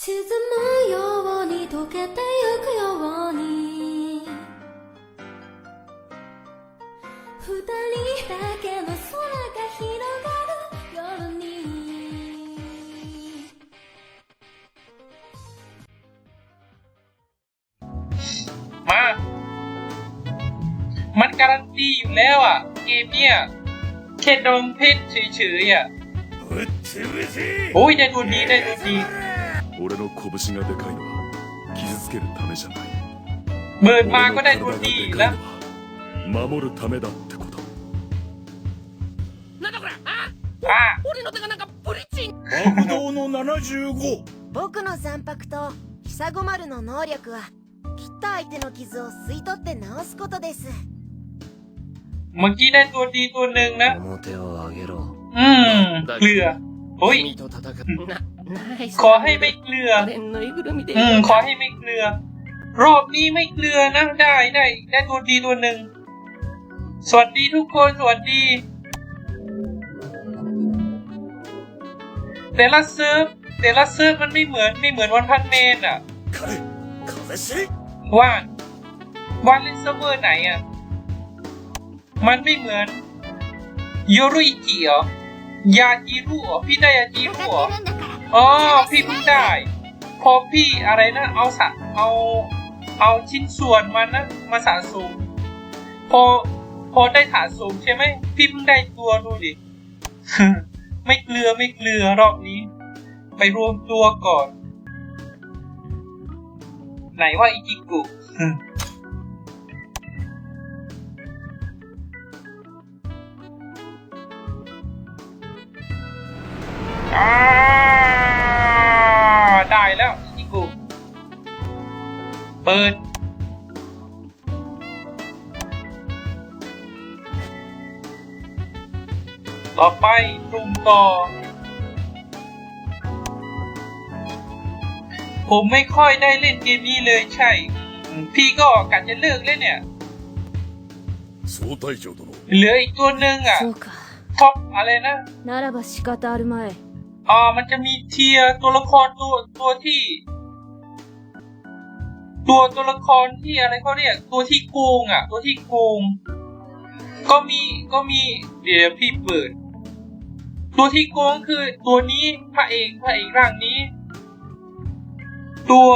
沈むように溶けてゆくように二人だけの空が広がる夜に มา มันการันตีอยู่แล้วอ่ะ เกมเนี่ยแค่ดองเพชรเฉยๆอ่ะ ぶっ潰せ โอ้ยได้ตัวดีได้ตัวดี 俺の拳がでかいのは傷つけるためじゃない เบิดมาก็ 俺 ได้ の ตัว 体が ดีอยู่ でか แล้ いう のは守るためだってことなんだこれあ อ่ะ 俺の手がなんかブリッジ爆動の75僕の残白と久子丸の能力は切った相手の傷を吸い取って治すことです เมื่อกี้ได้ตัวดีตัวหนึ่งนะ 表を上げろ อืม เกลือโอ้ย 君と戦うなナイス ขอให้ไม่เกลืออืมขอให้ไม่เกลือ รอบนี้ไม่เกลือนะได้ได้ได้ตัวดีตัวหนึ่งสวัสดีทุกคนสวัสดี แต่ละเซิร์ฟแต่ละเซิร์ฟมันไม่เหมือนไม่เหมือนวันพันเมนอะว่านวันเล่นเซิร์ฟเวอร์ไหนอะ มันไม่เหมือนโยรุอิจิเหรอยาจิรุหรอพี่ได้ยาจิรุหรอ อ๋อพี่เพิ่งได้ พอพี่อะไรนะ เอาสะเอาเอาชิ้นส่วนมันนะมาสะสมพอพอได้ฐานสูงใช่ไหมพี่เพิ่งได้ตัวดูดิ ไม่เกลือไม่เกลือรอบนี้ ไปรวมตัวก่อน ไหนว่าอิจิกุอ่าิด ต่อไปตุ่มต่อ ผมไม่ค่อยได้เล่นเกมนี้เลยใช่ พี่ก็กัดจะเลิกเล่นเนี่ย เหลืออีกตัวหนึ่งอะท็อปอะไรนะนาราบาชิกาตารุมาเออ่ามันจะมีเทียตัวละครตัวตัวที่ ตัวตัวละครที่อะไรเขาเรียกตัวที่โกงอะ ตัวที่โกง ก็มีก็มีเดี๋ยวพี่เปิด ตัวที่โกงคือตัวนี้พระเอกพระเอกร่างนี้ ตัว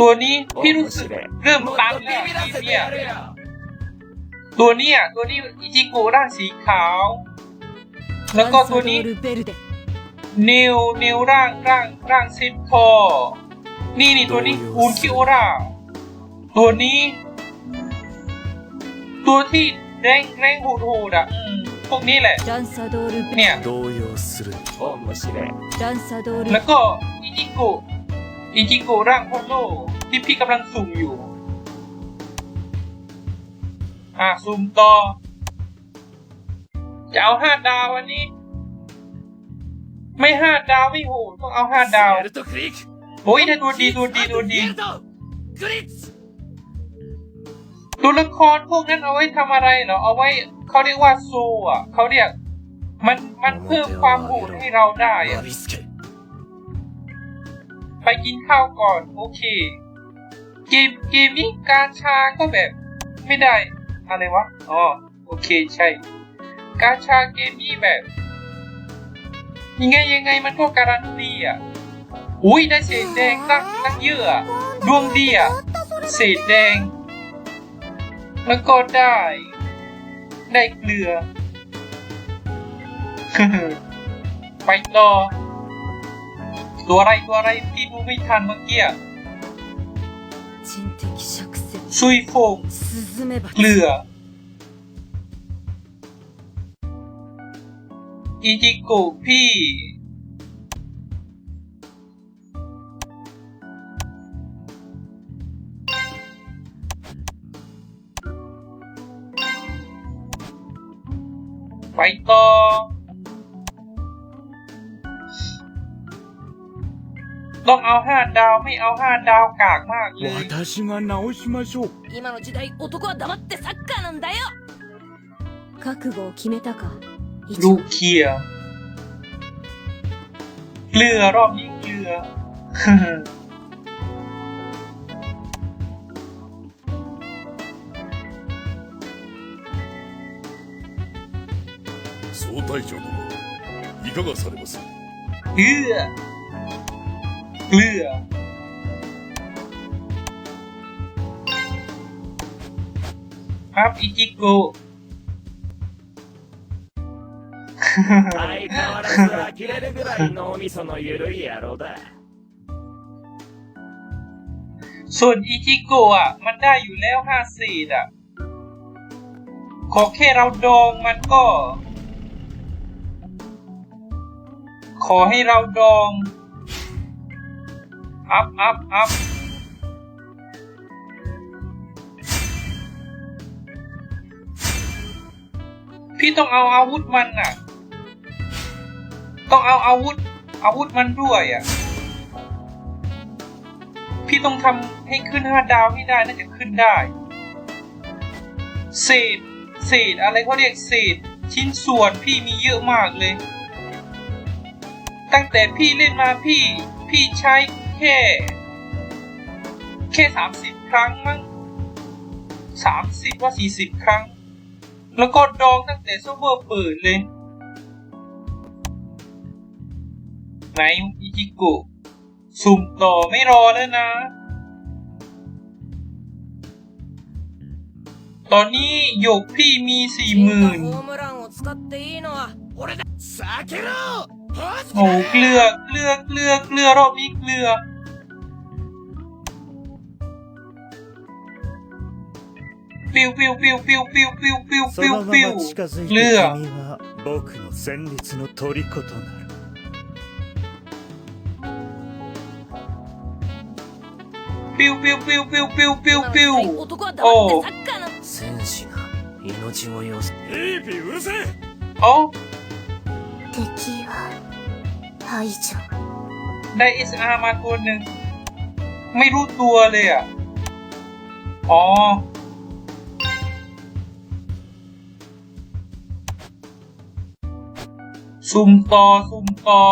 ตัวนี้พี่รู้สึกเริ่มตันแล้วเนี่ยตัวนี้อะตัวนี้อิจิโกะร่างสีขาว แล้วก็ตัวนี้นิวนิวร่างร่างร่างซิปพอ นี่นี่ตัวนี้อูนคิโอราตัวนี้ ตัวที่แรงแรงโหูดหดอะพวกนี้แหละเนี่ยแล้วก็อิจิโกอิจิโกร่างพวกโลที่พี่กำลังสุ่มอยู่ อะซูมต่อจะเอาห้าดาววันนี้ ไม่ห้าดาวไม่โหดต้องเอาห้าดาว โอ้ยแต่ดูดีดูดีดูดีตัวละครพวกนั้นเอาไว้ทำอะไรเหรอเอาไว้เขาเรียกว่าซูอะเขาเรียกมันมันเพิ่มความหูให้เราได้อะไปกินข้าวก่อน โอเค เกมเกมนี้การชาก็แบบ ไม่ได้ อะไรวะอ๋อโอเคใช่ การชาเกมนี้แบบ ยังไงยังไงมันก็การันตีอะ อุ้ยได้สีแดงตั้งตั้งเยื่อดวงดีอะสีแดง แล้วก็ได้ ได้เกลือ ไปต่อ ตัวอะไรตัวอะไรพี่ดูไม่ทันเมื่อกี้ซุยโฟงเกลืออิจิโกพี่ ต่อ ต้องเอาห้าดาวไม่เอาห้าดาวกากมากเลย 私が直しましょう今の時代男は黙ってサッカーなんだよ覚悟を決めたか ลูกเคลียร์เกลือรอบนี้ ลือ 総隊長殿いかがされます เกลือ เกลือ ครับอิจิโกะ 相変わらず呆れるぐらい脳みその緩い野郎だ ส่วนอิจิโกะอ่ะ มันได้อยู่แล้วห้าสี่อ่ะ ขอแค่เราดองมันก็ ขอให้เราดอง อัพอัพอัพพี่ต้องเอาอาวุธมันน่ะ ต้องเอาอาวุธ อาวุธมันด้วยอะ พี่ต้องทำให้ขึ้นห้าดาวให้ได้น่าจะขึ้นได้เศษเศษอะไรเขาเรียกเศษ ชิ้นส่วนพี่มีเยอะมากเลย ตั้งแต่พี่เล่นมาพี่ พี่ใช้แค่ แค่สามสิบครั้งมั้งสามสิบว่าสี่สิบครั้ง แล้วก็ดองตั้งแต่ซูเปอร์เปิดเลยไหนอิจิกะสุ่มต่อไม่รอแล้วนะ ตอนนี้หยกพี่มีสี่หมื่น โอ้เกลือเกลือเกลือเกลือรอบนี้เกลือ僕のの虜となる。ピュピュピュピュピュピュピュ男はってサッカーな戦士が命をする。ピうるせえ。あ敵は排除 ได้ SR มาตัวหนึ่ง ไม่รู้ตัวเลยอ่ะ อ๋อ ซุ่มต่อ ซุ่มต่อ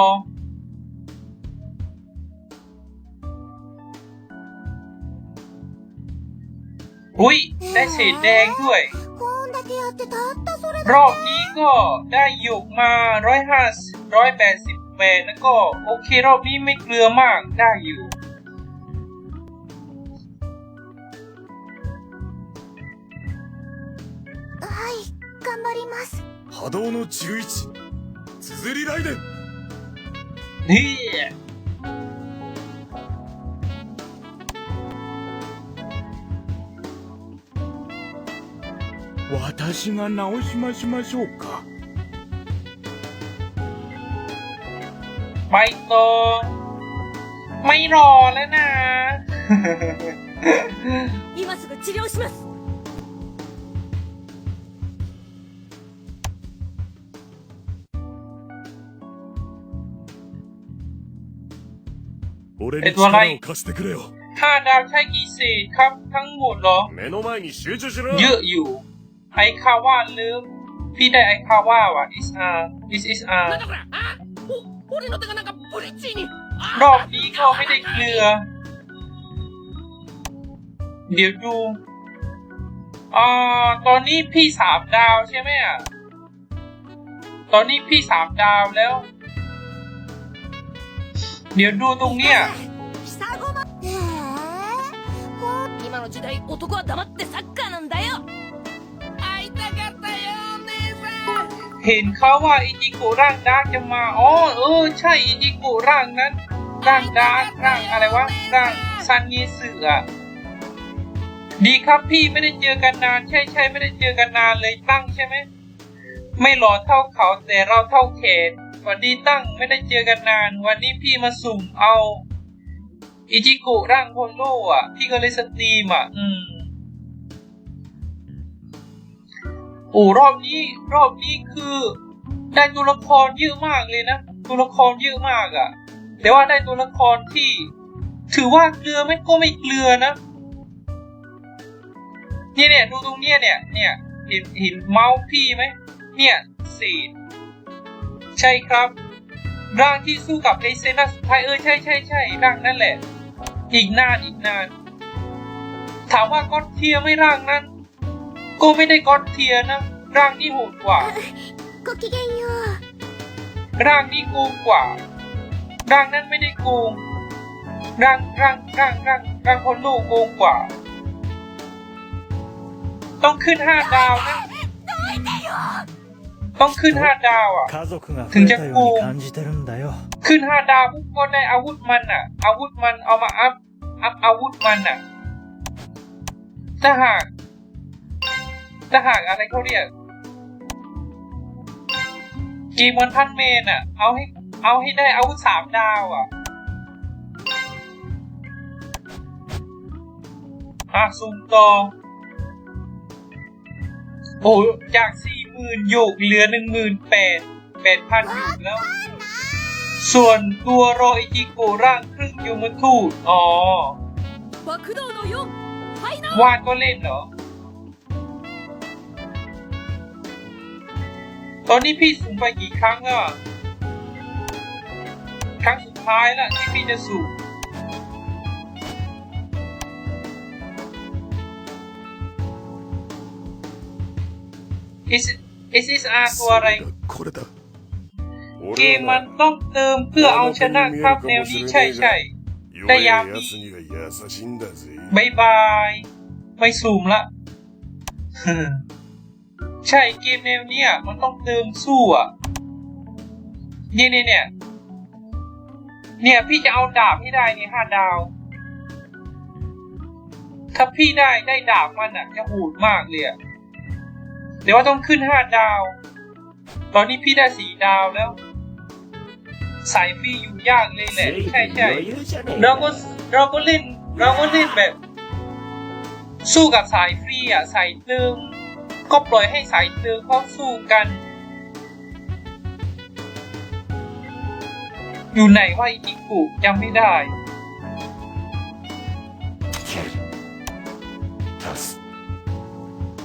อุ้ย ได้เศษแดงด้วย รอบนี้ก็ได้หยกมาร้อยห้าร้อยแปดสิบแปดแล้วก็โอเครอบนี้ไม่เกลือมากได้อยู่ はい頑張ります 波動の11綴り雷電 私が直しましましょうか ไปต่อไม่รอแล้วนะ 今すぐ治療します俺に力を貸してくれよ ห้าดาวใช้กี่เศษครับทั้งหมดเหรอ 目の前に集中しろ เยอะอยู่ ไอคาว่าลืมพี่ได้ไอคาว่าว่ะ SR is SR なんだこれあお俺の手がなんかブリッジに รอบนี้ก็ไม่ได้เกลือ เดี๋ยวดู อ่า ตอนนี้พี่สามดาวใช่ไหมอ่ะ ตอนนี้พี่สามดาวแล้ว เดี๋ยวดูตรงเนี้ย ひさごまええ今の時代男は黙ってサッカーなんだよ เห็นเขาว่าอิจิโกะร่างดาร์กจะมาอ๋อเออ ใช่อิจิโกะร่างนั้น ร่างดาร์กร่างอะไรวะร่างซันยีสึอะดีครับพี่ไม่ได้เจอกันนาน ใช่ใช่ไม่ได้เจอกันนานเลยตั้งใช่ไหมไม่หล่อเท่าเขาแต่เราเท่าแขนสวัสดีตั้งไม่ได้เจอกันนาน วันนี้พี่มาสุ่มเอา อิจิโกะร่างโพโลอะ พี่ก็เลยสตรีมอะ อืม โอ้รอบนี้รอบนี้คือได้ตัวละครเยอะมากเลยนะ ตัวละครเยอะมากอะ่ะ แต่ว่าได้ตัวละครที่ ถือว่าเกลือไหมก็ไม่เกลือนะเนี่ยเนี่ยดูตรงเนี้ยเนี่ยเนี่ยเห็นเห็นเมาส์พี่ไหมเนี่ยสีใช่ครับ ร่างที่สู้กับไอเซนาสุดท้ายเออใช่ใช่ใช่ร่างนั่นแหละ อีกนานอีกนาน ถามว่าก็อดเทียไม่ร่างนั้น ก็ไม่ได้ก็อดเทียร์นะ ร่างนี้โหดกว่า ごきげんよう ร่างนี้โกงกว่า ร่างนั้นไม่ได้โกง ร่างร่างร่างร่างร่างคนลูกโกงกว่า ต้องขึ้นห้าดาวนะ ต้องขึ้นห้าดาวอ่ะ 家族がถึง 増え จะ たよ โก う ง に感じてるんだよ ขึ้นห้าดาวปุ๊บก็ได้อาวุธมันอ่ะ อาวุธมันเอามาอัพ อัพอาวุธมันอ่ะถ้าหาก หน้าหากอะไรเขาเรียกเกมมอนพันเมนอะ เอาให้ เอาให้ได้อาวุธสามดาวอะอาะสุ่มต่อโอ้จากสี่หมื่นหยกเหลือหนึ่งหมื่นแปดแปดพันหยกแล้ว ส่วนตัวโรอิจิโกร่างครึ่งยูมทูตอ๋อวานก็เล่นเหรอ ตอนนี้พี่สูงไปกี่ครั้งแล้ว ครั้งสุดท้ายแล้วที่พี่จะสูงเอสเอสเอาร์ตัวอะไร เกมมันต้องเติมเพื่อเอาชนะครับแนวนี้ใช่ใช่แต่ยามนี้บายบาย ไม่สูมละ ใช่เกมแนวเนี้ยมันต้องเติมสู้อะ เนี่ยเนี่ยเนี่ยเนี่ยพี่จะเอาดาบให้ได้เนี่ห้าดาว ถ้าพี่ได้ได้ดาบมันอะ จะหูดมากเลยอะเดี๋ยวว่าต้องขึ้นห้าดาว ตอนนี้พี่ได้สี่ดาวแล้ว สายพี่อยู่ยากเลยแหละ ใช่ใช่เราก็เราก็เล่น เราก็เล่นแบบ สู้กับสายฟรีอะสายเติม ก็ปล่อยให้สายเติมเขาสู้กัน อยู่ไหนว่าอิจิกุจำไม่ได้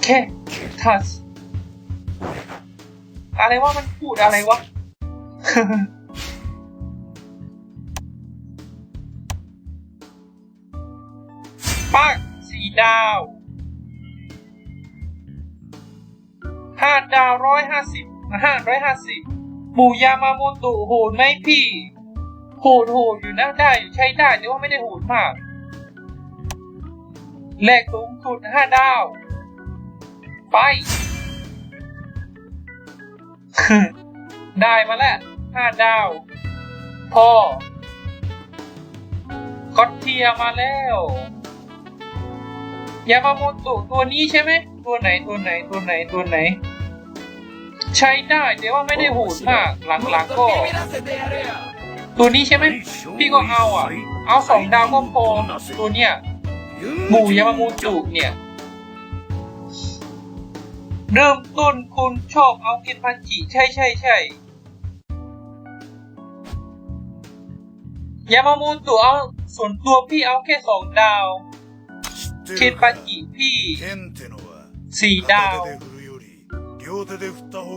แค่ทัสอะไรว่ามันพูดอะไรวะปักสีดาว ห้าดาวร้อยห้าสิบห้าร้อยห้าสิบปู่ยามาโมโตะโหดไหมพี่ โหดโหดอยู่นะได้อยู่ใช้ได้แต่ว่าไม่ได้โหดมาก แลกสูงสุดห้าดาว ไป ได้มาแล้วห้าดาว พอก็เทียมาแล้วยามาโมโตะตัวนี้ใช่ไหม ตัวไหนตัวไหนตัวไหนตัวไหน ใช้ได้แต่ว่าไม่ได้โหดมาก หลังๆก็ตัวนี้ใช่ไหมพี่ก็เอาอะ เอาสองดาวก็พอตัวเนี้ยหมู่ยามามูจุเนี่ย เริ่มต้นคุณชอบเอาเกนพันจิใช่ใช่ใช่ยามามูตุเอาส่วนตัวพี่เอาแค่สองดาว เคนปันจิพี่สี่ดาว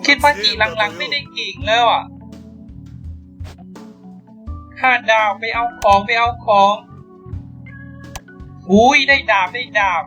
คิดว่าจีหลังๆไม่ได้กิ่งแล้วอะข้าดาวไปเอาของไปเอาของ อุ้ยได้ดาบได้ดาบ